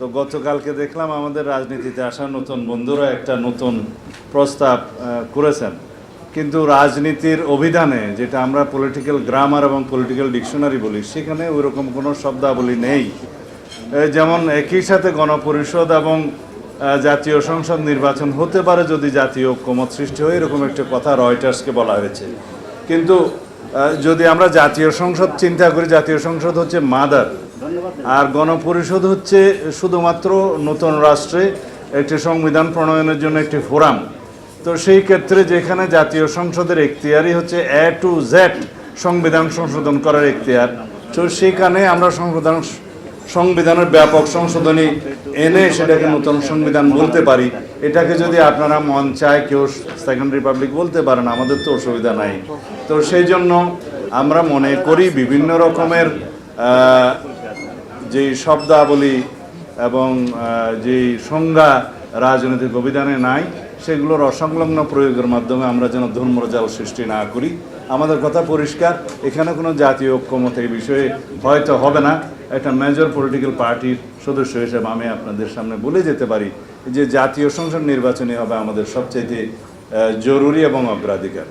তো গতকালকে দেখলাম আমাদের রাজনীতিতে আসা নতুন বন্ধুরা একটা নতুন প্রস্তাব করেছেন। কিন্তু রাজনীতির অভিধানে যেটা আমরা পলিটিক্যাল গ্রামার এবং পলিটিক্যাল ডিকশনারি বলি, সেখানে ওইরকম কোনো শব্দাবলী নেই। যেমন একই সাথে গণপরিষদ এবং জাতীয় সংসদ নির্বাচন হতে পারে যদি জাতীয় ঐক্যমত সৃষ্টি হয়, এরকম একটা কথা রয়টার্সকে বলা হয়েছে। কিন্তু যদি আমরা জাতীয় সংসদ চিন্তা করি, জাতীয় সংসদ হচ্ছে মাদার। আর গণপরিষদ হচ্ছে শুধুমাত্র নতুন রাষ্ট্রে একটি সংবিধান প্রণয়নের জন্য একটি ফোরাম। তো সেই ক্ষেত্রে যেখানে জাতীয় সংসদের এখতিয়ারই হচ্ছে এ টু জেড সংবিধান সংশোধন করার এখতিয়ার, তো সেখানে আমরা সংশোধন সংবিধানের ব্যাপক সংশোধনী এনে সেটাকে নতুন সংবিধান বলতে পারি। এটাকে যদি আপনারা মন চায় কেউ সেকেন্ড রিপাবলিক বলতে পারেন, আমাদের তো অসুবিধা নাই। তো সেই জন্য আমরা মনে করি বিভিন্ন রকমের আহ, যে শব্দাবলী এবং আহ, যে সংজ্ঞা রাজনৈতিক অভিধানে নাই সেগুলোর অসংলগ্ন প্রয়োগের মাধ্যমে আমরা যেন ধর্মজাল সৃষ্টি না করি। আমাদের কথা পরিষ্কার এখানে কোনো জাতীয় ঐক্যমত এই বিষয়ে হয়তো হবে না। একটা মেজর পলিটিক্যাল পার্টির সদস্য হিসেবে আমি আপনাদের সামনে বলে যেতে পারি যে জাতীয় সংসদ নির্বাচনই হবে আমাদের সবচেয়ে জরুরি এবং অগ্রাধিকার।